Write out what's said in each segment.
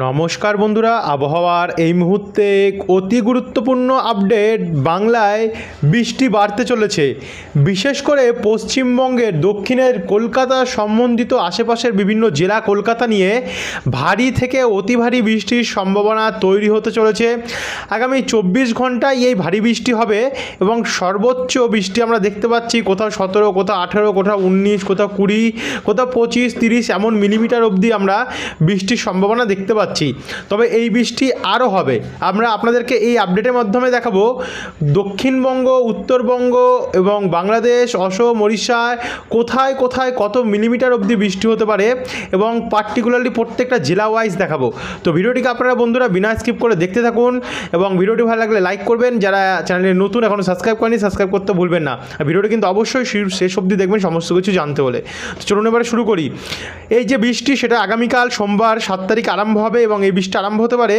নমস্কার বন্ধুরা, আবহাওয়ার এই মুহূর্তে অতি গুরুত্বপূর্ণ আপডেট বাংলায় বৃষ্টি বাড়তে চলেছে। বিশেষ করে পশ্চিমবঙ্গের দক্ষিণের কলকাতা সম্বন্ধিত আশেপাশের বিভিন্ন জেলা কলকাতা নিয়ে ভারী থেকে অতি ভারী বৃষ্টির সম্ভাবনা তৈরি হতে চলেছে। আগামী চব্বিশ ঘন্টায় এই ভারী বৃষ্টি হবে এবং সর্বোচ্চ বৃষ্টি আমরা দেখতে পাচ্ছি কোথাও সতেরো, কোথাও আঠেরো, কোথাও উনিশ, কোথাও কুড়ি, কোথাও পঁচিশ, তিরিশ এমন মিলিমিটার অবধি আমরা বৃষ্টির সম্ভাবনা দেখতে পাচ্ছি। তবে এই বৃষ্টি আরও হবে। আমরা আপনাদেরকে এই আপডেটের মাধ্যমে দেখাবো দক্ষিণবঙ্গ, উত্তরবঙ্গ এবং বাংলাদেশ, অসম, ওড়িশায় কোথায় কোথায় কত মিলিমিটার অবধি বৃষ্টি হতে পারে এবং পার্টিকুলারলি প্রত্যেকটা জেলা ওয়াইজ দেখাবো। তো ভিডিওটিকে আপনারা বন্ধুরা বিনা স্কিপ করে দেখতে থাকুন এবং ভিডিওটি ভালো লাগলে লাইক করবেন। যারা চ্যানেলে নতুন এখনও সাবস্ক্রাইব করেনি সাবস্ক্রাইব করতে ভুলবেন না। ভিডিওটি কিন্তু অবশ্যই শেষ অবধি দেখবেন, সমস্ত কিছু জানতে হলে। তো চলুন এবারে শুরু করি। এই যে বৃষ্টি, সেটা আগামীকাল সোমবার সাত তারিখ আরম্ভ হবে। এবং এই বৃষ্টি আরম্ভ হতে পারে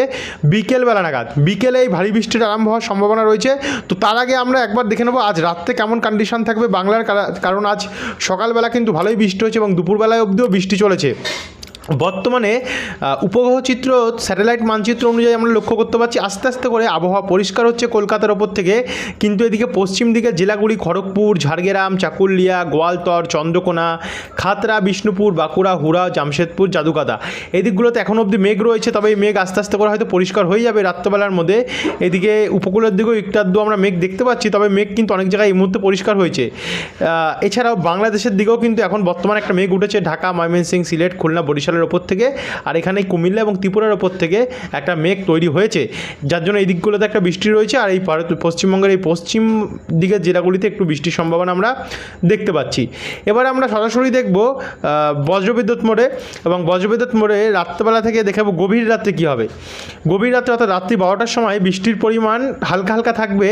বিকেলবেলা নাগাদ। বিকেলে এই ভারী বৃষ্টির আরম্ভ হওয়ার সম্ভাবনা রয়েছে। তো তার আগে আমরা একবার দেখে নেব আজ রাত্রে কেমন কন্ডিশন থাকবে বাংলার কারণ আজ সকালবেলা কিন্তু ভালোই বৃষ্টি হয়েছে এবং দুপুরবেলায় অবধিও বৃষ্টি চলেছে। বর্তমানে উপগ্রহ চিত্র স্যাটেলাইট মানচিত্র অনুযায়ী আমরা লক্ষ্য করতে পারছি, আস্তে আস্তে করে আবহাওয়া পরিষ্কার হচ্ছে কলকাতার ওপর থেকে। কিন্তু এদিকে পশ্চিম দিকের জেলাগুলি খড়গপুর, ঝাড়গ্রাম, চাকুলিয়া, গোয়ালতর, চন্দ্রকোনা, খাতরা, বিষ্ণুপুর, বাঁকুড়া, হুড়া, জামশেদপুর জাদুকাদা এই দিকগুলোতে এখন অবধি মেঘ রয়েছে, তবে এই মেঘ আস্তে আস্তে করে হয়তো পরিষ্কার হয়ে যাবে রাত্রেবেলার মধ্যে। এদিকে উপকূলের দিকেও একটু আধটু আমরা মেঘ দেখতে পাচ্ছি, তবে মেঘ কিন্তু অনেক জায়গায় এই মুহূর্তে পরিষ্কার হয়েছে। এছাড়াও বাংলাদেশের দিকেও কিন্তু এখন বর্তমানে একটা মেঘ উঠেছে, ঢাকা ময়মনসিং সিলেট, খুলনা বরিশালের ওপর থেকে আর এখানে কুমিল্লা এবং ত্রিপুরার ওপর থেকে একটা মেঘ তৈরি হয়েছে। যার জন্য এই দিকগুলোতে একটা বৃষ্টি রয়েছে আর এই ভারত পশ্চিমবঙ্গের এই পশ্চিম দিকের জেলাগুলিতে একটু বৃষ্টির সম্ভাবনা আমরা দেখতে পাচ্ছি। এবার আমরা সরাসরি দেখব বজ্রবিদ্যুৎ মোড়ে এবং বজ্রবিদ্যুৎ মোড়ে রাত্রেবেলা থেকে দেখাবো গভীর রাত্রে কী হবে। গভীর রাত্রে অর্থাৎ রাত্রি বারোটার সময় বৃষ্টির পরিমাণ হালকা হালকা থাকবে।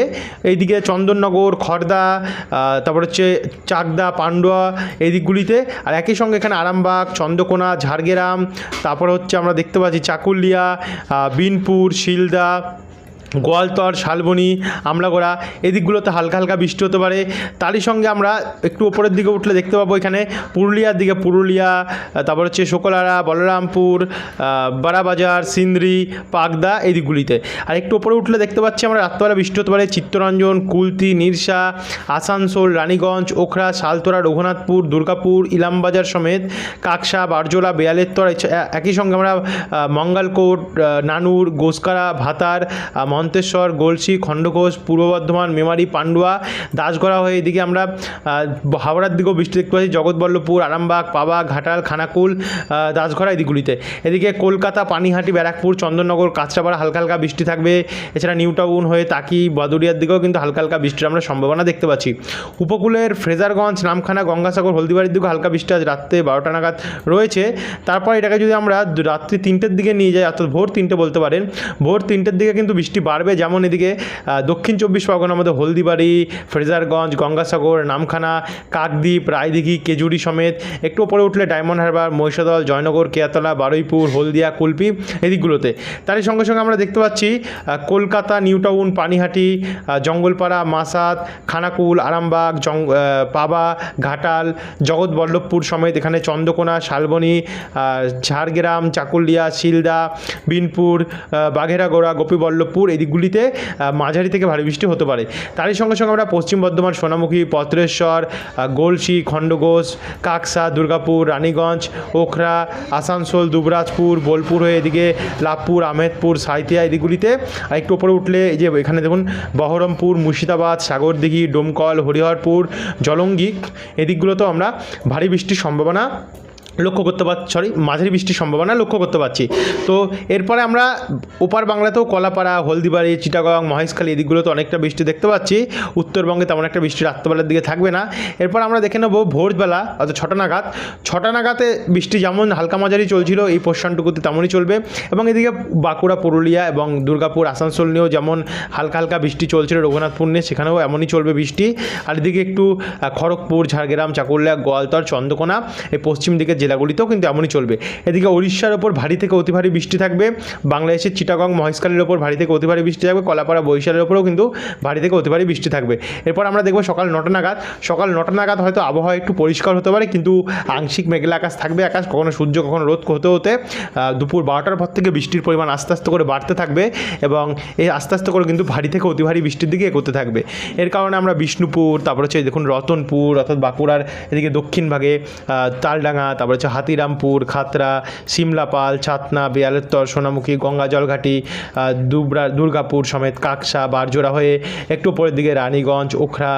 এইদিকে চন্দননগর আহ, তারপর হচ্ছে চাকদা পান্ডুয়া এই দিকগুলিতে। আর একই সঙ্গে এখানে আরামবাগ চন্দ্রকোনা ঝাড়গ্রাম তারপর হচ্ছে আমরা দেখতে পাচ্ছি চাকুলিয়া বিনপুর শিলদা গোয়ালতর, শালবনি, আমলাগোড়া এই দিকগুলোতে হালকা হালকা বৃষ্টি হতে পারে। তারই সঙ্গে আমরা একটু ওপরের দিকে উঠলে দেখতে পাবো এখানে পুরুলিয়ার দিকে পুরুলিয়া তারপর হচ্ছে শোকলারা, বলরামপুর বারাবাজার, সিন্দ্রি, পাগদা এই দিকগুলিতে আর একটু ওপরে উঠলে দেখতে পাচ্ছি আমরা রাত্রেবেলা বৃষ্টি হতে পারে। চিত্তরঞ্জন, কুলতি, নিরসা, আসানসোল, রানীগঞ্জ, ওখরা সালতোরা রঘুনাথপুর, দুর্গাপুর, ইলামবাজার সমেত কাকসা, বারজোলা, বেয়ালেত্তর একই সঙ্গে আমরা মঙ্গলকোট নানুর, গোসকারা, ভাতার মন্তেশ্বর গলসি, খণ্ডঘোষ, পূর্ব বর্ধমান, মেমারি, পান্ডুয়া, দাসগড়া হয়ে এদিকে আমরা হাওড়ার দিকেও বৃষ্টি দেখতে পাচ্ছি। জগৎবল্লভপুর, আরামবাগ, পাবা, ঘাটাল, খানাকুল দাসগড়া এই দিকগুলিতে এদিকে কলকাতা, পানিহাটি, ব্যারাকপুর, চন্দননগর, কাঁচরাপাড়া হালকা হালকা বৃষ্টি থাকবে। এছাড়া নিউ টাউন হয়ে তাকি, বাদুরিয়ার দিকেও কিন্তু হালকা হালকা বৃষ্টির আমরা সম্ভাবনা দেখতে পাচ্ছি। উপকূলের ফ্রেজারগঞ্জ, নামখানা, গঙ্গাসাগর, হলদিবাড়ির দিকেও হালকা বৃষ্টি আজ রাত্রে বারোটা নাগাদ রয়েছে। তারপর এটাকে যদি আমরা রাত্রি তিনটের দিকে নিয়ে যাই, অর্থাৎ ভোর তিনটে বলতে পারেন, ভোর তিনটের দিকে কিন্তু বৃষ্টি বাড়বে। যেমন এদিকে দক্ষিণ চব্বিশ পরগনার মধ্যে হলদিবাড়ি ফ্রেজারগঞ্জ গঙ্গাসাগর নামখানা কাকদ্বীপ রায়দিঘি কেজুরি সমেত একটু ওপরে উঠলে ডায়মন্ড হারবার মহিষাদল জয়নগর কেয়াতলা বারুইপুর হলদিয়া কুলপি এদিকগুলোতে। তারই সঙ্গে সঙ্গে আমরা দেখতে পাচ্ছি কলকাতা নিউ টাউন পানিহাটি জঙ্গলপাড়া মাসাদ খানাকুল আরামবাগ জং আহ, পাবা ঘাটাল জগৎবল্লভপুর সমেত এখানে চন্দ্রকোনা শালবনী ঝাড়গ্রাম চাকুলিয়া শিলদা বিনপুর বাঘেরাগোড়া গোপীবল্লভপুর এই দিকগুলিতে মাঝারি থেকে ভারী বৃষ্টি হতে পারে। তারই সঙ্গে সঙ্গে আমরা পশ্চিম বর্ধমান, সোনামুখী, পত্রেশ্বর গোলসি, খণ্ডঘোষ, কাকসা, দুর্গাপুর, রানীগঞ্জ, ওখরা, আসানসোল, দুবরাজপুর, বোলপুর হয়ে এদিকে লাভপুর আহমেদপুর সাঁইথিয়া এই দিকগুলিতে আর একটু ওপরে উঠলে এই যে এখানে দেখুন, বহরমপুর, মুর্শিদাবাদ, সাগরদিঘি, ডোমকল, হরিহরপুর জলঙ্গি এদিকগুলোতেও আমরা ভারী বৃষ্টির সম্ভাবনা লক্ষ্য করতে পারছি সরি মাঝারি বৃষ্টির সম্ভাবনা লক্ষ্য করতে পারছি। তো এরপরে আমরা ওপার বাংলাতেও কলাপাড়া, হলদিবাড়ি, চিটাগং, মহেশখালী এদিকগুলোতে অনেকটা বৃষ্টি দেখতে পাচ্ছি। উত্তরবঙ্গে তেমন একটা বৃষ্টি রাত্রেবেলার দিকে থাকবে না। এরপর আমরা দেখে নেব ভোরবেলা, অর্থাৎ ছটা নাগাদ। ছটা নাগাতে বৃষ্টি যেমন হালকা মাঝারি চলছিল, এই পোর্শনটুকুতে তেমনই চলবে। এবং এদিকে বাঁকুড়া, পুরুলিয়া এবং দুর্গাপুর, আসানসোল নিয়েও যেমন হালকা হালকা বৃষ্টি চলছিল রঘুনাথপুর নিয়ে সেখানেও এমনই চলবে বৃষ্টি। আর এদিকে একটু খড়গপুর, ঝাড়গ্রাম, চাকুলিয়া, গোয়ালতর, চন্দ্রকোনা, এই পশ্চিম দিকের জেলাগুলিতেও কিন্তু এমনই চলবে। এদিকে উড়িষ্যার ওপর ভারী থেকে অতি ভারী বৃষ্টি থাকবে। বাংলাদেশের চিটাগং, মহেশখালীর ওপর ভারী থেকে অতি ভারী বৃষ্টি থাকবে। কলাপাড়া, বরিশালের ওপরেও কিন্তু ভারী থেকে অতি ভারী বৃষ্টি থাকবে। এরপর আমরা দেখব সকাল নটা নাগাদ। সকাল নটা নাগাদ হয়তো আবহাওয়া একটু পরিষ্কার হতে পারে, কিন্তু আংশিক মেঘলা আকাশ থাকবে। আকাশ কখনো সূর্য, কখনো রোদ হতে হতে দুপুর বারোটার পর থেকে বৃষ্টির পরিমাণ আস্তে আস্তে করে বাড়তে থাকবে এবং এই আস্তে আস্তে করে কিন্তু ভারী থেকে অতি ভারী বৃষ্টির দিকে এগোতে থাকবে। এর কারণে আমরা বিষ্ণুপুর, তারপর হচ্ছে দেখুন রতনপুর, অর্থাৎ বাঁকুড়ার এদিকে দক্ষিণ ভাগে তালডাঙ্গা, তারপর হচ্ছে হাতিরামপুর, খাতরা, সিমলাপাল, ছাতনা, বিয়ালত্তর, সোনামুখী, গঙ্গা জলঘাটি দুবরা, দুর্গাপুর সমেত কাকসা, বারজোড়া হয়ে একটু উপরের দিকে রানীগঞ্জ, ওখরা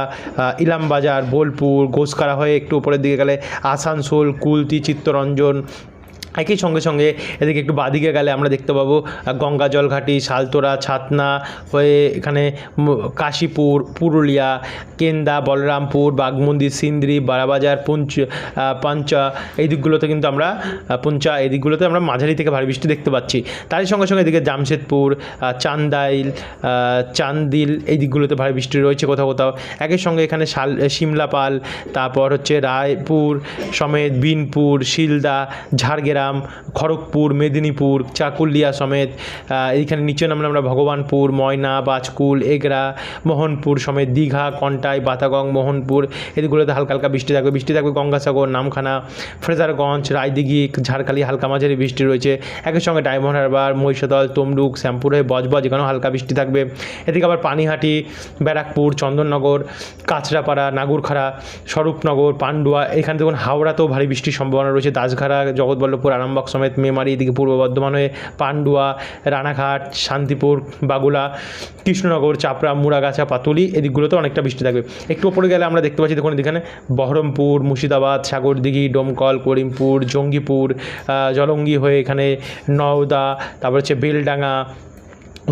ইলামবাজার, বোলপুর গোসকারা হয়ে একটু উপরের দিকে গেলে আসানসোল, কুলতি, চিত্তরঞ্জন একই সঙ্গে সঙ্গে এদিকে একটু বাদিকে গেলে আমরা দেখতে পাবো গঙ্গা জলঘাটি শালতোরা ছাতনা, হয়ে এখানে কাশীপুর, পুরুলিয়া, কেন্দা, বলরামপুর বাগমন্দি সিন্দ্রি, বারাবাজার, পুঞ্চ পাঞ্চা, এই দিকগুলোতে কিন্তু আমরা পুঞ্চা, এই দিকগুলোতে আমরা মাঝারি থেকে ভারী বৃষ্টি দেখতে পাচ্ছি। তারই সঙ্গে সঙ্গে এদিকে জামশেদপুর চান্দাইল চান্দিল, এই দিকগুলোতে ভারী বৃষ্টি রয়েছে কোথাও কোথাও। একই সঙ্গে এখানে শাল সিমলাপাল তারপর হচ্ছে রায়পুর, সমেত বিনপুর, শিলদা ঝাড়গ্রাম, খড়গপুর, মেদিনীপুর, চাকুলিয়া সমেত এইখানে নিচে নামলে আমরা ভগবানপুর, ময়না, বাজকুল, এগরা, মোহনপুর সমেত, দীঘা, কন্টাই, বাতাগং, মোহনপুর, এদিকগুলোতে হালকা হালকা বৃষ্টি থাকবে। বৃষ্টি থাকবে গঙ্গাসাগর, নামখানা, ফ্রেজারগঞ্জ, রায়দিঘি, ঝাড়খালি, হালকা মাঝারি বৃষ্টি রয়েছে। একই সঙ্গে ডায়মন্ড হারবার, মহিষাদল, তমলুক, শ্যামপুর হয়ে বজবজ, এখানেও হালকা বৃষ্টি থাকবে। এদিকে আবার পানিহাটি, ব্যারাকপুর, চন্দননগর, কাঁচরাপাড়া, নাগুরখাড়া, স্বরূপনগর, পান্ডুয়া, এখানে দেখুন হাওড়াতেও ভারী বৃষ্টির সম্ভাবনা রয়েছে। দাসঘাড়া জগৎবল্লভপুর আরামবাগ সমেত মেমারি, এদিকে পূর্ব বর্ধমান হয়ে পান্ডুয়া, রানাঘাট, শান্তিপুর, বাগুলা, কৃষ্ণনগর, চাপড়া, মুড়াগাছা, পাতুলি এদিকগুলোতে অনেকটা বৃষ্টি থাকবে। একটু ওপরে গেলে আমরা দেখতে পাচ্ছি দেখুন এখানে বহরমপুর, মুর্শিদাবাদ, সাগরদিঘি, ডোমকল, করিমপুর, জঙ্গিপুর জলঙ্গি হয়ে এখানে নওদা, তারপর হচ্ছে বেলডাঙ্গা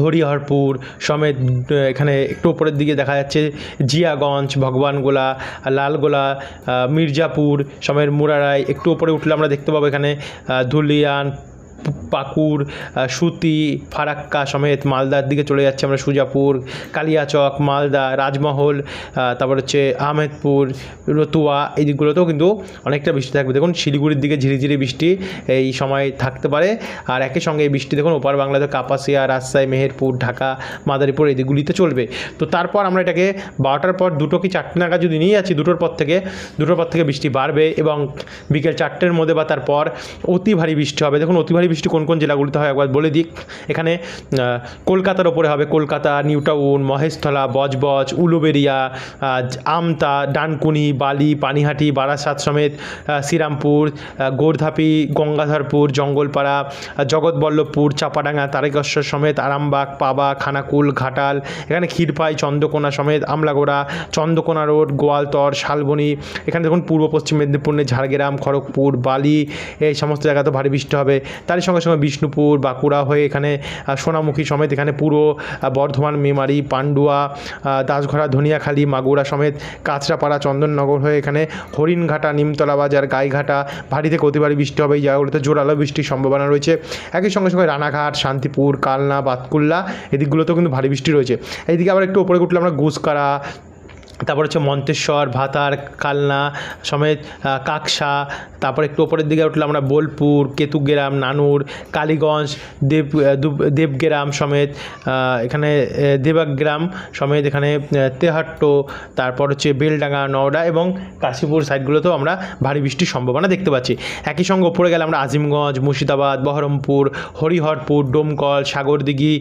হরিহরপুর সমেত এখানে একটু উপরের দিকে দেখা যাচ্ছে জিয়াগঞ্জ, ভগবানগোলা, লালগোলা মির্জাপুর, সমেত মুরারাই, একটু উপরে উঠলে আমরা দেখতে পাবো এখানে ধুলিয়ান পু- পাকুড় আহ, সুতি ফারাক্কা সমেত মালদার দিকে চলে যাচ্ছে আমরা সুজাপুর কালিয়াচক মালদা রাজমহল তারপর হচ্ছে আহমেদপুর রতুয়া এই দিকগুলোতেও কিন্তু অনেকটা বৃষ্টি থাকবে। দেখুন শিলিগুড়ির দিকে ঝিরিঝিরি বৃষ্টি এই সময় থাকতে পারে। আর একই সঙ্গে এই বৃষ্টি দেখুন ওপার বাংলাতে কাপাসিয়া রাজশাহী মেহেরপুর ঢাকা মাদারীপুর এই দিকগুলিতে চলবে। তো তারপর আমরা এটাকে বারোটার পর দুটো কি চারটে নাগাদ যদি নিয়ে যাচ্ছি দুটোর পর থেকে দুটোর পর থেকে বৃষ্টি বাড়বে এবং বিকেল চারটের মধ্যে বা তারপর অতি ভারী বৃষ্টি হবে। দেখুন অতি ভারী বৃষ্টি কোন কোন জেলাগুলিতে হয় একবার বলে দিক। এখানে কলকাতার ওপরে হবে কলকাতা নিউ টাউন মহেশতলা বজবজ, উলুবেরিয়া আমতা, ডানকুনি, বালি, পানিহাটি, বারাসাত সমেত শ্রীরামপুর গোর্ধাপি, গঙ্গাধরপুর, জঙ্গলপাড়া জগৎবল্লভপুর, চাপাডাঙ্গা, তারেকেশ্বর সমেত, আরামবাগ, পাবা, খানাকুল, ঘাটাল, এখানে ক্ষীরপাই, চন্দ্রকোনা সমেত, আমলাগোড়া, চন্দ্রকোনা রোড, গোয়ালতর, শালবনি, এখানে দেখুন পূর্ব পশ্চিম মেদিনীপুর, ঝাড়গ্রাম, খড়গপুর, বালি, এই সমস্ত জায়গাতে ভারী বৃষ্টি হবে। তারই সঙ্গে সঙ্গে বিষ্ণুপুর, বাঁকুড়া হয়ে এখানে সোনামুখী সমেত এখানে পুরো বর্ধমান, মেমারি, পান্ডুয়া দাসঘরা ধনিয়াখালী, মাগুরা সমেত কাঁচরাপাড়া, চন্দননগর হয়ে এখানে হরিণঘাটা, নিমতলা বাজার, গাইঘাটা ভারী থেকে অতি ভারী বৃষ্টি হবে, এই জায়গাগুলোতে জোরালো বৃষ্টির সম্ভাবনা রয়েছে। একই সঙ্গে সঙ্গে রানাঘাট, শান্তিপুর, কালনা, বাতকুল্লা, এদিকগুলোতেও কিন্তু ভারী বৃষ্টি রয়েছে। এইদিকে আবার একটু উপরে উঠলে আমরা গুসকারা তারপর হচ্ছে মন্তেশ্বর, ভাতার, কালনা, সমেত কাকসা, তারপর একটু ওপরের দিকে উঠলে আমরা বোলপুর, কেতুগ্রাম, নানুর, কালীগঞ্জ, দেব দেবগ্রাম সমেত এখানে দেবাগ্রাম সমেত, এখানে তেহাট্টো, তারপর হচ্ছে বেলডাঙ্গা, নওডা এবং কাশীপুর সাইডগুলোতেও আমরা ভারী বৃষ্টির সম্ভাবনা দেখতে পাচ্ছি। একই সঙ্গে ওপরে গেলে আমরা আজিমগঞ্জ, মুর্শিদাবাদ, বহরমপুর, হরিহরপুর, ডোমকল, সাগরদিঘি,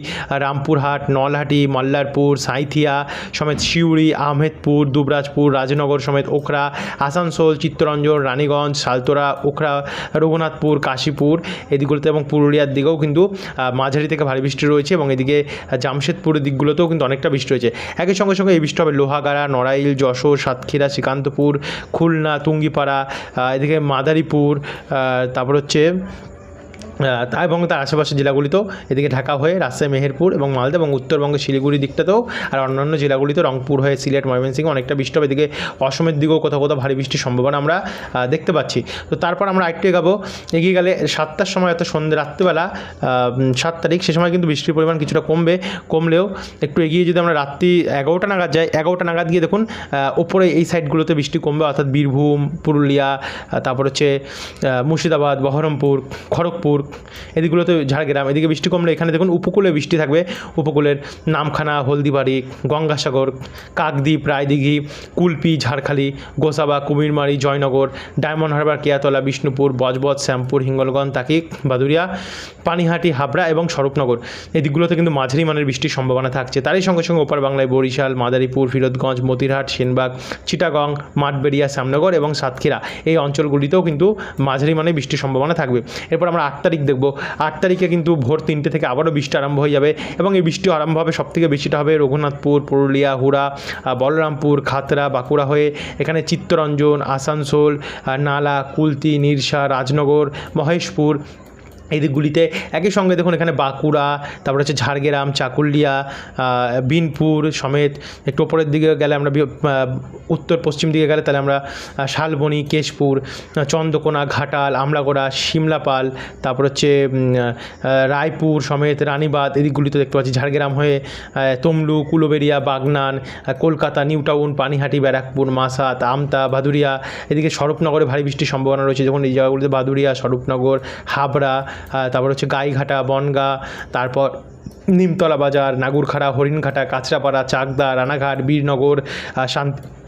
রামপুরহাট, নলহাটি, মল্লারপুর, সাঁইথিয়া, সমেত সিউড়ি, আহমেদপুর দুবরাজপুর, রাজনগর সমেত ওখরা, আসানসোল, চিত্তরঞ্জন, রানীগঞ্জ সালতোরা ওখরা, রঘুনাথপুর, কাশীপুর এদিকগুলোতে এবং পুরুলিয়ার দিকেও কিন্তু মাঝারি থেকে ভারী বৃষ্টি রয়েছে এবং এদিকে জামশেদপুরের দিকগুলোতেও কিন্তু অনেকটা বৃষ্টি রয়েছে। একই সঙ্গে সঙ্গে এই বৃষ্টি হবে লোহাগাড়া, নড়াইল, যশোর, সাতক্ষীরা, শ্রীকান্তপুর, খুলনা, তুঙ্গিপাড়া এদিকে মাদারীপুর তারপর হচ্ছে এবং তার আশেপাশের জেলাগুলিতেও এদিকে ঢাকা হয়ে রাজশাহী, মেহেরপুর এবং মালদা এবং উত্তরবঙ্গের শিলিগুড়ি দিকটাতেও আর অন্যান্য জেলাগুলিতে রংপুর হয়ে সিলেট, ময়মনসিংহ অনেকটা বৃষ্টি হবে এদিকে অসমের দিকেও কোথাও কোথাও ভারী বৃষ্টির সম্ভাবনা আমরা দেখতে পাচ্ছি। তো তারপর আমরা আরেকটু এগাবো, এগিয়ে গেলে সাতটার সময় অর্থাৎ সন্ধ্যে, রাত্রিবেলা সাত তারিখ, সে সময় কিন্তু বৃষ্টির পরিমাণ কিছুটা কমবে, কমলেও একটু এগিয়ে যদি আমরা রাত্রি এগারোটা নাগাদ যাই, এগারোটা নাগাদ গিয়ে দেখুন ওপরে এই সাইডগুলোতে বৃষ্টি কমবে, অর্থাৎ বীরভূম, পুরুলিয়া তারপর হচ্ছে মুর্শিদাবাদ, বহরমপুর, খড়গপুর এদিকগুলোতে ঝাড়গ্রাম, এদিকে বৃষ্টি কমলে এখানে দেখুন উপকূলে বৃষ্টি থাকবে। উপকূলের নামখানা, হলদিবাড়ি, গঙ্গাসাগর, কাকদ্বীপ, রায়দিঘি, কুলপি, ঝাড়খালি, গোসাবা, কুমিরমারি, জয়নগর, ডায়মন্ড হারবার, কেয়াতলা, বিষ্ণুপুর, বজবজ, শ্যামপুর, হিঙ্গলগঞ্জ, তাকিক, বাদুরিয়া, পানিহাটি, হাবড়া এবং স্বরূপনগর। এই দিকগুলোতে কিন্তু মাঝারি মানের বৃষ্টির সম্ভাবনা থাকছে। তারই সঙ্গে সঙ্গে ওপার বাংলায় বরিশাল, মাদারীপুর, ফিরোজগঞ্জ, মতিরহাট, সেনবাগ, চিটাগং, মাঠবেড়িয়া, শ্যামনগর এবং সাতক্ষীরা। এই অঞ্চলগুলিতেও কিন্তু মাঝারি মানের বৃষ্টির সম্ভাবনা থাকবে। এরপর আমরা আট তারিখ দেখব। আট তারিখে কিন্তু ভোর তিনটে থেকে আবারও বৃষ্টি আরম্ভ হয়ে যাবে এবং এই বৃষ্টি আরম্ভ হবে, সবথেকে বেশিটা হবে রঘুনাথপুর, পুরুলিয়া, হুড়া বলরামপুর খাতরা বাঁকুড়া হয়ে এখানে চিত্তরঞ্জন, আসানসোল নালা, কুলতি, নিরসা, রাজনগর, মহেশপুর এই দিকগুলিতে একই সঙ্গে দেখুন এখানে বাঁকুড়া, তারপর হচ্ছে ঝাড়গ্রাম, চাকুলিয়া বিনপুর সমেত একটু ওপরের দিকে গেলে আমরা উত্তর পশ্চিম দিকে গেলে তাহলে আমরা শালবনি, কেশপুর চন্দ্রকোনা, ঘাটাল আমলাগোড়া সিমলাপাল তারপর হচ্ছে রায়পুর সমেত রানীবাদ এই দিকগুলিতে দেখতে পাচ্ছি ঝাড়গ্রাম হয়ে তমলু কুলোবেরিয়া বাগনান কলকাতা, নিউ টাউন, পানিহাটি, ব্যারাকপুর, মাসাত, আমতা, ভাদুরিয়া, এদিকে স্বরূপনগরে ভারী বৃষ্টির সম্ভাবনা রয়েছে। যখন এই জায়গাগুলিতে ভাদুরিয়া, স্বরূপনগর, হাবড়া তারপর হচ্ছে গাইঘাটা, বনগা, তারপর নিমতলা বাজার, নাগুরখাড়া, হরিণঘাটা, কাঁচরাপাড়া, চাকদা, রানাঘাট, বীরনগর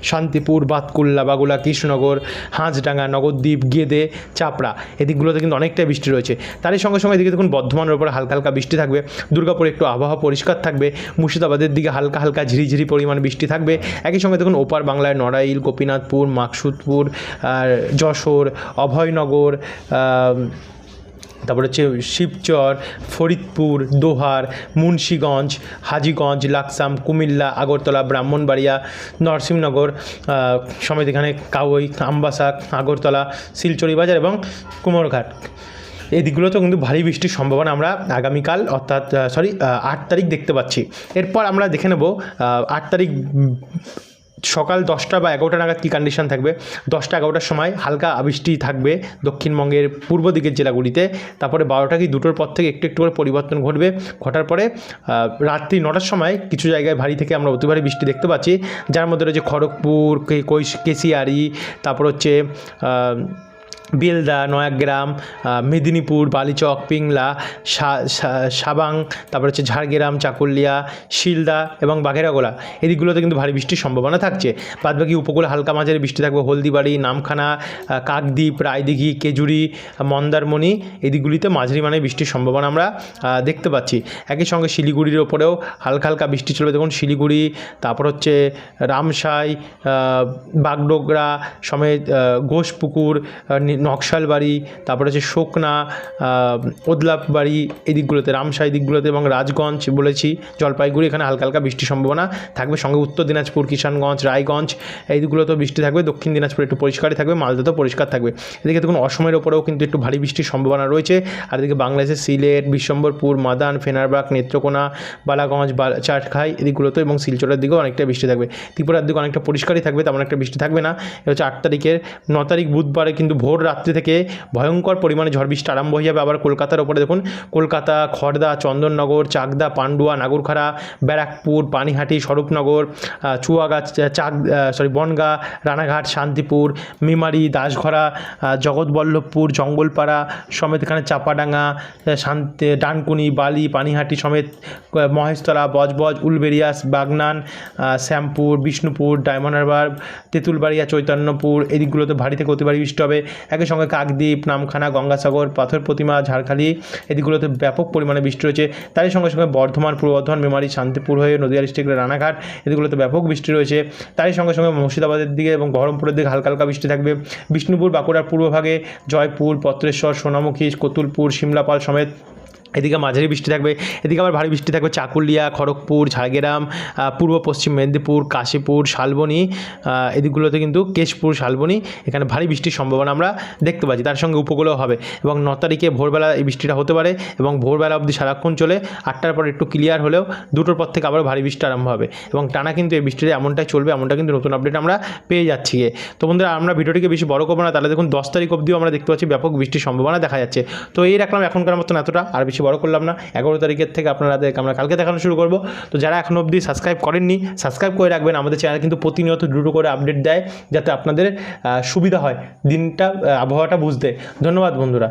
শান্তিপুর, বাতকুল্লা, বাগুলা, কৃষ্ণনগর, হাঁসডাঙ্গা, নগরদ্বীপ, গেদে, চাপড়া। এদিকগুলোতে কিন্তু অনেকটাই বৃষ্টি রয়েছে। তারই সঙ্গে সঙ্গে এদিকে দেখুন বর্ধমানের উপরে হালকা হালকা বৃষ্টি থাকবে। দুর্গাপুরে একটু আবহাওয়া পরিষ্কার থাকবে। মুর্শিদাবাদের দিকে হালকা হালকা ঝিরিঝিরি পরিমাণ বৃষ্টি থাকবে। একই সঙ্গে দেখুন ওপার বাংলায় নড়াইল, গোপীনাথপুর, মাকসুদপুর, আর যশোর, অভয়নগর তারপর হচ্ছে শিবচর, ফরিদপুর, দোহার, মুন্সীগঞ্জ, হাজিগঞ্জ, লাকসাম, কুমিল্লা, আগরতলা, ব্রাহ্মণবাড়িয়া, নরসিংহনগর সমেত এখানে কাউই, আমবাসা, আগরতলা, শিলচরি বাজার এবং কুমোরঘাট। এই দিকগুলোতেও কিন্তু ভারী বৃষ্টির সম্ভাবনা আমরা আগামীকাল, অর্থাৎ সরি আট তারিখ দেখতে পাচ্ছি। এরপর আমরা দেখে নেব আট তারিখ সকাল দশটা বা এগারোটা নাগাদ কী কন্ডিশন থাকবে? দশটা এগারোটার সময় হালকা আবৃষ্টি থাকবে দক্ষিণবঙ্গের পূর্ব দিকের জেলাগুলিতে। তারপরে বারোটা কি দুটোর পর থেকে একটু একটু করে পরিবর্তন ঘটবে। ঘটার পরে রাত্রি নটার সময় কিছু জায়গায় ভারী থেকে আমরা অতি ভারী বৃষ্টি দেখতে পাচ্ছি। যার মধ্যে রয়েছে খড়গপুর কৈশ- কেশিয়ারি, তারপর হচ্ছে বেলদা, নয়াগ্রাম মেদিনীপুর, বালিচক, পিংলা সাবাং, তারপর হচ্ছে ঝাড়গ্রাম, চাকুলিয়া, শিলদা এবং বাঘেরাগোলা এই দিকগুলোতে কিন্তু ভারী বৃষ্টির সম্ভাবনা থাকছে। বাদবাকি উপকূলে হালকা মাঝারি বৃষ্টি থাকবে হলদিবাড়ি, নামখানা কাকদ্বীপ, রায়দিঘি, কেজুরি, মন্দারমণি। এই দিকগুলিতে মাঝারি মানে বৃষ্টির সম্ভাবনা আমরা দেখতে পাচ্ছি। একই সঙ্গে শিলিগুড়ির ওপরেও হালকা হালকা বৃষ্টি চলবে। দেখুন, শিলিগুড়ি, তারপর হচ্ছে রামসাই বাগডোগরা, সমেত ঘোষপুকুর আহ, বাড়ি তারপরে হচ্ছে শোকনা ওদলাপ বাড়ি এই দিকগুলোতে রামসাই দিকগুলোতে এবং রাজগঞ্জ বলেছি জলপাইগুড়ি এখানে হালকা হালকা বৃষ্টির সম্ভাবনা থাকবে। সঙ্গে উত্তর দিনাজপুর কিষানগঞ্জ রায়গঞ্জ এই দিকগুলোতেও বৃষ্টি থাকবে। দক্ষিণ দিনাজপুর একটু পরিষ্কারই থাকবে মালদাতেও পরিষ্কার থাকবে। এদিকে দেখুন অসমের ওপরেও কিন্তু একটু ভারী বৃষ্টির সম্ভাবনা রয়েছে। আর এদিকে বাংলাদেশের সিলেট বিশ্বম্বরপুর মাদান ফেনারবাগ নেত্রকোনা বালাগঞ্জ বালা- চাটখাই এদিকগুলোতে এবং শিলচরের দিকেও অনেকটা বৃষ্টি থাকবে। ত্রিপুরার দিকে অনেকটা পরিষ্কারই থাকবে তেমন একটা বৃষ্টি থাকবে না। হচ্ছে আট তারিখের ন তারিখ বুধবারে কিন্তু ভোর রাত্রি থেকে ভয়ঙ্কর পরিমাণে ঝড় বৃষ্টি আরম্ভ হয়ে যাবে। আবার কলকাতার ওপরে দেখুন, কলকাতা খড়দা চন্দননগর, চাকদা, পান্ডুয়া, নাগরখাড়া, ব্যারাকপুর, পানিহাটি, স্বরূপনগর চুয়াগাছ চাক সরি বনগা, রানাঘাট, শান্তিপুর, মেমারি, দাসঘরা জগৎবল্লভপুর, জঙ্গলপাড়া, সমেত এখানে চাপাডাঙ্গা শান্তি, ডানকুনি, বালি, পানিহাটি সমেত মহেশতলা, বজবজ উলবেরিয়াস বাগনান শ্যামপুর, বিষ্ণুপুর, ডায়মন্ড হারবার, তেঁতুলবাড়িয়া, চৈতন্যপুর এই দিকগুলোতে ভারী থেকে অতি ভারী বৃষ্টি হবে। একই সঙ্গে কাকদ্বীপ, নামখানা, গঙ্গাসাগর, পাথর প্রতিমা, ঝাড়খালি এদিকগুলোতে ব্যাপক পরিমাণে বৃষ্টি রয়েছে। তারই সঙ্গে সঙ্গে বর্ধমান পূর্ব বর্ধমান মেমারি, শান্তিপুর হয়ে নদীয়া ডিস্ট্রিক্টের রানাঘাট এদিকগুলোতে ব্যাপক বৃষ্টি রয়েছে। তারই সঙ্গে সঙ্গে মুর্শিদাবাদের দিকে এবং বহরমপুরের দিকে হালকা হালকা বৃষ্টি থাকবে। বিষ্ণুপুর, বাঁকুড়ার পূর্বভাগে জয়পুর, পত্রেশ্বর, সোনামুখী, কতুলপুর সিমলাপাল সমেত এদিকে মাঝারি বৃষ্টি থাকবে, এদিকে আবার ভারী বৃষ্টি থাকবে চাকুলিয়া, খড়গপুর, ঝাড়গ্রাম পূর্ব পশ্চিম মেদিনীপুর, কাশীপুর, শালবনী এদিকগুলোতে কিন্তু কেশপুর, শালবনী, এখানে ভারী বৃষ্টির সম্ভাবনা আমরা দেখতে পাচ্ছি তার সঙ্গে উপকূলেও হবে এবং ন তারিখে ভোরবেলা এই বৃষ্টিটা হতে পারে এবং ভোরবেলা অবধি সারাক্ষণ চলে, আটটার পর একটু ক্লিয়ার হলেও দুটোর পর থেকে আবার ভারী বৃষ্টি আরম্ভ হবে এবং টানা কিন্তু এই বৃষ্টিটা এমনটাই চলবে, এমনটা কিন্তু নতুন আপডেট আমরা পেয়ে যাচ্ছি। তো বন্ধুরা, আমরা ভিডিওটিকে বেশি বড় করব না, তাহলে দেখুন দশ তারিখ অবধিও আমরা দেখতে পাচ্ছি ব্যাপক বৃষ্টির সম্ভাবনা দেখা যাচ্ছে তো এই রাখলাম এখনকার মতন এতটা, আর বেশি বড় করলাম না। এগারো তারিখের থেকে আপনাদের আমরা কালকে দেখানো শুরু করব। তো যারা এখন অবধি সাবস্ক্রাইব করেননি সাবস্ক্রাইব করে রাখবেন। আমাদের চ্যানেল কিন্তু প্রতিনিয়ত দুটো করে আপডেট দেয়, যাতে আপনাদের সুবিধা হয় দিনটা আবহাওয়াটা বুঝতে। ধন্যবাদ বন্ধুরা।